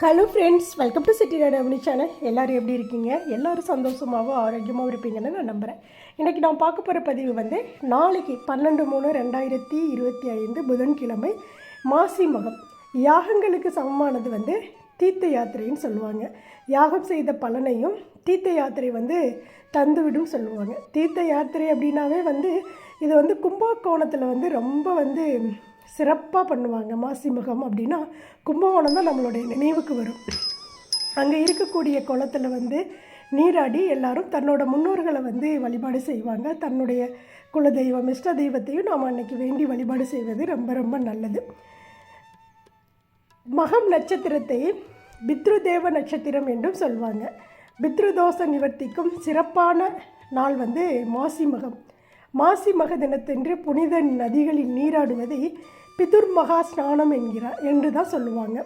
Hello friends welcome to city radio channel எல்லோரும் எப்படி இருக்கீங்க? எல்லோரும் சந்தோஷமாகவும் ஆரோக்கியமாகவும் இருப்பீங்கன்னு நான் நம்புகிறேன் இன்றைக்கி நான் பார்க்க போகிற பதிவு வந்து நாளைக்கு பன்னெண்டு மூணு ரெண்டாயிரத்தி இருபத்தி ஐந்து புதன்கிழமை மாசி மகம் யாகங்களுக்கு சமமானது வந்து தீர்த்த யாத்திரைன்னு சொல்லுவாங்க. யாகம் செய்த பலனையும் தீர்த்த யாத்திரை வந்து தந்துவிடும் சொல்லுவாங்க. தீர்த்த யாத்திரை அப்படின்னாவே வந்து இது வந்து கும்பகோணத்தில் வந்து ரொம்ப வந்து சிறப்பாக பண்ணுவாங்க. மாசிமுகம் அப்படின்னா கும்பகோணம் தான் நம்மளுடைய நினைவுக்கு வரும். அங்கே இருக்கக்கூடிய குளத்தில் வந்து நீராடி எல்லாரும் தன்னோட முன்னோர்களை வந்து வழிபாடு செய்வாங்க. தன்னுடைய குலதெய்வம் இஷ்ட தெய்வத்தையும் நாம் அன்னைக்கு வேண்டி வழிபாடு செய்வது ரொம்ப ரொம்ப நல்லது. மகம் நட்சத்திரத்தை பித்ருதேவ நட்சத்திரம் என்றும் சொல்வாங்க. பித்ருதோஷ நிவர்த்திக்கும் சிறப்பான நாள் வந்து மாசி மகம். மாசி மக தினத்தன்று புனித நதிகளில் நீராடுவதை பிதுர் மகா ஸ்நானம் என்கிறார் என்று தான் சொல்லுவாங்க.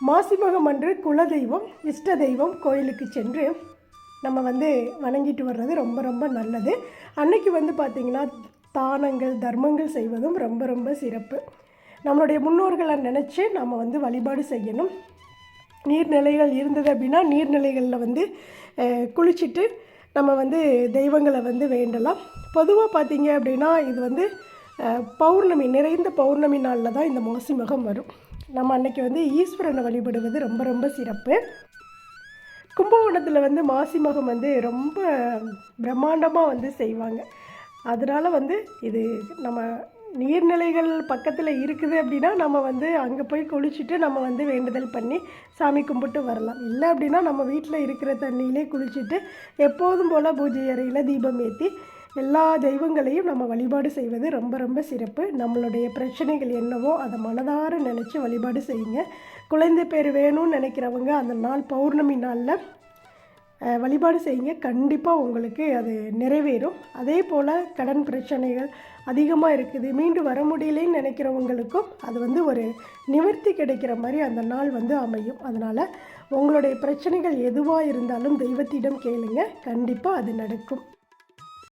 மாசி மகம் அன்று குலதெய்வம் இஷ்ட தெய்வம் கோயிலுக்கு சென்று நம்ம வந்து வணங்கிட்டு வர்றது ரொம்ப ரொம்ப நல்லது. அன்னைக்கு வந்து பார்த்திங்கன்னா தானங்கள் தர்மங்கள் செய்வதும் ரொம்ப ரொம்ப சிறப்பு. நம்மளுடைய முன்னோர்களை நினச்சி நம்ம வந்து வழிபாடு செய்யணும். நீர்நிலைகள் இருந்தது அப்படின்னா நீர்நிலைகளில் வந்து குளிச்சுட்டு நம்ம வந்து தெய்வங்களை வந்து வேண்டலாம். பொதுவாக பார்த்தீங்க அப்படின்னா இது வந்து பௌர்ணமி நிறைந்த பௌர்ணமி நாளில் தான் இந்த மாசி மகம் வரும். நம்ம அன்னைக்கு வந்து ஈஸ்வரனை வழிபடுவது ரொம்ப ரொம்ப சிறப்பு. கும்பகோணத்தில் வந்து மாசி மகம் வந்து ரொம்ப பிரம்மாண்டமாக வந்து செய்வாங்க. அதனால் வந்து இது நம்ம நீர்நிலைகள் பக்கத்தில் இருக்குது அப்படின்னா நம்ம வந்து அங்கே போய் குளிச்சுட்டு நம்ம வந்து வேண்டுதல் பண்ணி சாமி கும்பிட்டு வரலாம். இல்லை அப்படின்னா நம்ம வீட்டில் இருக்கிற தண்ணியிலே குளிச்சுட்டு எப்போதும் போல் பூஜை அறையில் தீபம் ஏற்றி எல்லா தெய்வங்களையும் நம்ம வழிபாடு செய்வது ரொம்ப ரொம்ப சிறப்பு. நம்மளுடைய பிரச்சனைகள் என்னவோ அதை மனதார நினச்சி வழிபாடு செய்யுங்க. குழந்தை பேர் வேணும்னு நினைக்கிறவங்க அந்த நாள் பௌர்ணமி நாளில் வழிபாடு செய்யுங்க. கண்டிப்பாக உங்களுக்கு அது நிறைவேறும். அதே போல் கடன் பிரச்சனைகள் அதிகமாக இருக்குது. மீண்டு வர முடியலன்னு நினைக்கிறவங்களுக்கும் அது வந்து ஒரு நிவர்த்தி கிடைக்கிற மாதிரி அந்த நாள் வந்து அமையும். அதனால் உங்களுடைய பிரச்சனைகள் எதுவாக இருந்தாலும் தெய்வத்திடம் கேளுங்க. கண்டிப்பாக அது நடக்கும்.